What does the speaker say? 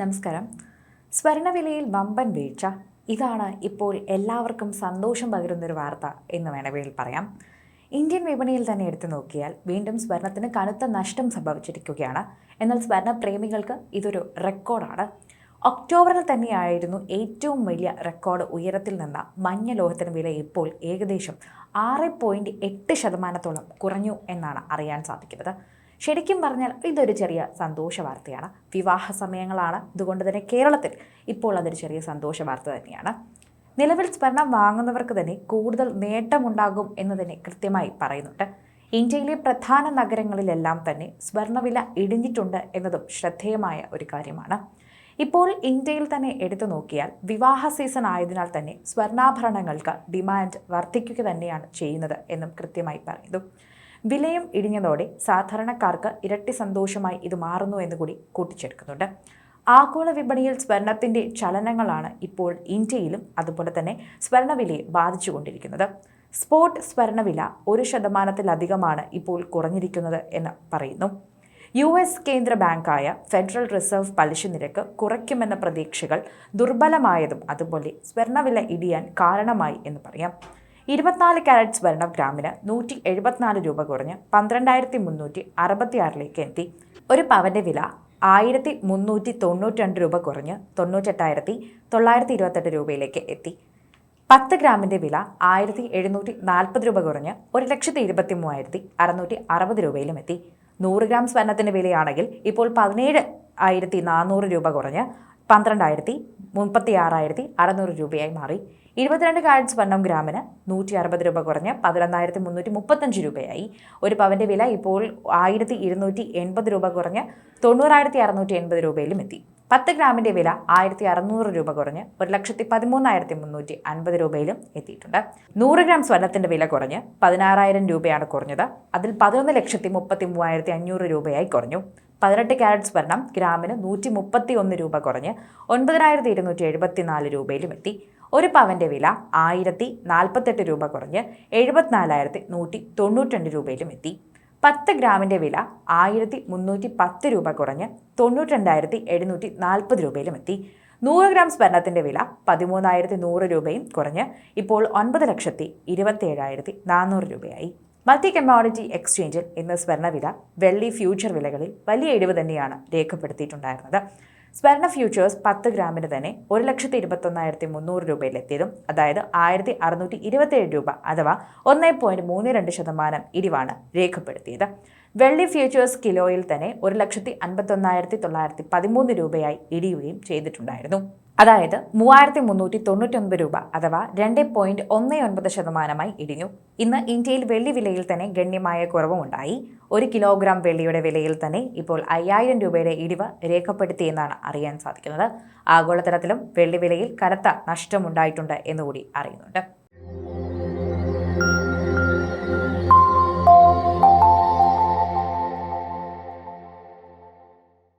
നമസ്കാരം. സ്വർണവിലയിൽ വമ്പൻ വീഴ്ച. ഇതാണ് ഇപ്പോൾ എല്ലാവർക്കും സന്തോഷം പകരുന്നൊരു വാർത്ത എന്ന് വേണമെങ്കിൽ പറയാം. ഇന്ത്യൻ വിപണിയിൽ തന്നെ എടുത്തു നോക്കിയാൽ വീണ്ടും സ്വർണത്തിന് കനത്ത നഷ്ടം സംഭവിച്ചിരിക്കുകയാണ്. എന്നാൽ സ്വർണ പ്രേമികൾക്ക് ഇതൊരു റെക്കോർഡാണ്. ഒക്ടോബറിൽ തന്നെയായിരുന്നു ഏറ്റവും വലിയ റെക്കോർഡ് ഉയരത്തിൽ നിന്ന മഞ്ഞ ലോഹത്തിന് വില ഇപ്പോൾ ഏകദേശം ആറ് പോയിന്റ് എട്ട് ശതമാനത്തോളം കുറഞ്ഞു എന്നാണ് അറിയാൻ സാധിക്കുന്നത്. ശരിക്കും പറഞ്ഞാൽ ഇതൊരു ചെറിയ സന്തോഷ വാർത്തയാണ്. വിവാഹ സമയങ്ങളാണ്. ഇതുകൊണ്ട് തന്നെ കേരളത്തിൽ ഇപ്പോൾ അതൊരു ചെറിയ സന്തോഷ വാർത്ത തന്നെയാണ്. നിലവിൽ സ്വർണം വാങ്ങുന്നവർക്ക് തന്നെ കൂടുതൽ നേട്ടമുണ്ടാകും എന്ന് തന്നെ കൃത്യമായി പറയുന്നുണ്ട്. ഇന്ത്യയിലെ പ്രധാന നഗരങ്ങളിലെല്ലാം തന്നെ സ്വർണവില ഇടിഞ്ഞിട്ടുണ്ട് എന്നതും ശ്രദ്ധേയമായ ഒരു കാര്യമാണ്. ഇപ്പോൾ ഇന്ത്യയിൽ തന്നെ എടുത്തു നോക്കിയാൽ വിവാഹ സീസൺ ആയതിനാൽ തന്നെ സ്വർണാഭരണങ്ങൾക്ക് ഡിമാൻഡ് വർദ്ധിക്കുക തന്നെയാണ് ചെയ്യുന്നത് എന്നും കൃത്യമായി പറയുന്നു. വിലയും ഇടിഞ്ഞതോടെ സാധാരണക്കാർക്ക് ഇരട്ടി സന്തോഷമായി ഇത് മാറുന്നു എന്ന് കൂടി കൂട്ടിച്ചേർക്കുന്നുണ്ട്. ആഗോള വിപണിയിൽ സ്വർണത്തിന്റെ ചലനങ്ങളാണ് ഇപ്പോൾ ഇന്ത്യയിലും അതുപോലെ തന്നെ സ്വർണവിലയെ ബാധിച്ചുകൊണ്ടിരിക്കുന്നത്. സ്പോട്ട് സ്വർണവില ഒരു ശതമാനത്തിലധികമാണ് ഇപ്പോൾ കുറഞ്ഞിരിക്കുന്നത് എന്ന് പറയുന്നു. യു എസ് കേന്ദ്ര ബാങ്കായ ഫെഡറൽ റിസർവ് പലിശ നിരക്ക് കുറയ്ക്കുമെന്ന പ്രതീക്ഷകൾ ദുർബലമായതും അതുപോലെ സ്വർണവില ഇടിയാൻ കാരണമായി എന്ന് പറയാം. ഇരുപത്തിനാല് കാരറ്റ്സ് സ്വർണം ഗ്രാമിന് നൂറ്റി എഴുപത്തിനാല് രൂപ കുറഞ്ഞ് പന്ത്രണ്ടായിരത്തി മുന്നൂറ്റി അറുപത്തിയാറിലേക്ക് എത്തി. ഒരു പവന്റെ വില ആയിരത്തി മുന്നൂറ്റി തൊണ്ണൂറ്റി രണ്ട് രൂപ കുറഞ്ഞ് തൊണ്ണൂറ്റെട്ടായിരത്തി തൊള്ളായിരത്തി ഇരുപത്തെട്ട് രൂപയിലേക്ക് എത്തി. പത്ത് ഗ്രാമിന്റെ വില ആയിരത്തി എഴുന്നൂറ്റി നാൽപ്പത് രൂപ കുറഞ്ഞ് ഒരു ലക്ഷത്തി ഇരുപത്തി മൂവായിരത്തി അറുന്നൂറ്റി അറുപത് രൂപയിലും എത്തി. നൂറ് ഗ്രാം സ്വർണത്തിന്റെ വിലയാണെങ്കിൽ ഇപ്പോൾ പതിനേഴ് ആയിരത്തി നാനൂറ് രൂപ കുറഞ്ഞ് പന്ത്രണ്ടായിരത്തി മുപ്പത്തി ആറായിരത്തി അറുന്നൂറ് രൂപയായി മാറി. ഇരുപത്തിരണ്ട് കാരറ്റ് സ്വർണം ഗ്രാമിന് നൂറ്റി അറുപത് രൂപ കുറഞ്ഞ് പതിനൊന്നായിരത്തി മുന്നൂറ്റി മുപ്പത്തഞ്ച് രൂപയായി. ഒരു പവന്റെ വില ഇപ്പോൾ ആയിരത്തി ഇരുന്നൂറ്റി എൺപത് രൂപ കുറഞ്ഞ് തൊണ്ണൂറായിരത്തി അറുന്നൂറ്റി എൺപത് രൂപയിലും എത്തി. പത്ത് ഗ്രാമിന്റെ വില ആയിരത്തി അറുന്നൂറ് രൂപ കുറഞ്ഞ് ഒരു ലക്ഷത്തി പതിമൂന്നായിരത്തി മുന്നൂറ്റി അൻപത് രൂപയിലും എത്തിയിട്ടുണ്ട്. നൂറ് ഗ്രാം സ്വർണത്തിന്റെ വില കുറഞ്ഞ് പതിനാറായിരം രൂപയാണ് കുറഞ്ഞത്. അതിൽ പതിനൊന്ന് ലക്ഷത്തി മുപ്പത്തി മൂവായിരത്തി അഞ്ഞൂറ് രൂപയായി കുറഞ്ഞു. പതിനെട്ട് ക്യാരറ്റ് സ്വർണം ഗ്രാമിന് നൂറ്റി മുപ്പത്തി ഒന്ന് രൂപ കുറഞ്ഞ് ഒൻപതിനായിരത്തി ഇരുന്നൂറ്റി എഴുപത്തി നാല് രൂപയിലും എത്തി. ഒരു പവന്റെ വില ആയിരത്തി നാൽപ്പത്തെട്ട് രൂപ കുറഞ്ഞ് എഴുപത്തിനാലായിരത്തി നൂറ്റി തൊണ്ണൂറ്റി രൂപയിലും എത്തി. പത്ത് ഗ്രാമിന്റെ വില ആയിരത്തി മുന്നൂറ്റി പത്ത് രൂപ കുറഞ്ഞ് തൊണ്ണൂറ്റിരണ്ടായിരത്തി എഴുന്നൂറ്റി നാൽപ്പത് രൂപയിലും എത്തി. നൂറ് ഗ്രാം സ്വർണത്തിന്റെ വില പതിമൂന്നായിരത്തി നൂറ് രൂപയും കുറഞ്ഞ് ഇപ്പോൾ ഒൻപത് ലക്ഷത്തി ഇരുപത്തി ഏഴായിരത്തി നാനൂറ് രൂപയായി. മൾട്ടി കമ്മോഡിറ്റി എക്സ്ചേഞ്ചിൽ ഇന്ന് സ്വർണവില വെള്ളി ഫ്യൂച്ചർ വിലകളിൽ വലിയ ഇടിവ് തന്നെയാണ് രേഖപ്പെടുത്തിയിട്ടുണ്ടായിരുന്നത്. സ്വർണ ഫ്യൂച്ചേഴ്സ് പത്ത് ഗ്രാമിന് തന്നെ ഒരു ലക്ഷത്തി ഇരുപത്തൊന്നായിരത്തി മുന്നൂറ് രൂപയിലെത്തിയതും അതായത് ആയിരത്തി അറുന്നൂറ്റി ഇരുപത്തിയേഴ് രൂപ അഥവാ ഒന്ന് പോയിന്റ് മൂന്ന് രണ്ട് ശതമാനം ഇടിവാണ് രേഖപ്പെടുത്തിയത്. വെള്ളി ഫ്യൂച്ചേഴ്സ് കിലോയിൽ തന്നെ ഒരു ലക്ഷത്തി അൻപത്തൊന്നായിരത്തി തൊള്ളായിരത്തി പതിമൂന്ന് രൂപയായി ഇടിയുകയും ചെയ്തിട്ടുണ്ടായിരുന്നു. അതായത് മൂവായിരത്തി മുന്നൂറ്റി തൊണ്ണൂറ്റൊൻപത് രൂപ അഥവാ രണ്ട് പോയിന്റ് ഒന്ന് ഒൻപത് ശതമാനമായി ഇടിഞ്ഞു. ഇന്ന് ഇന്ത്യയിൽ വെള്ളി വിലയിൽ തന്നെ ഗണ്യമായ കുറവുമുണ്ടായി. ഒരു കിലോഗ്രാം വെള്ളിയുടെ വിലയിൽ തന്നെ ഇപ്പോൾ അയ്യായിരം രൂപയുടെ ഇടിവ് രേഖപ്പെടുത്തിയെന്നാണ് അറിയാൻ സാധിക്കുന്നത്. ആഗോളതലത്തിലും വെള്ളി വിലയിൽ കനത്ത നഷ്ടമുണ്ടായിട്ടുണ്ട് എന്നുകൂടി അറിയുന്നുണ്ട്.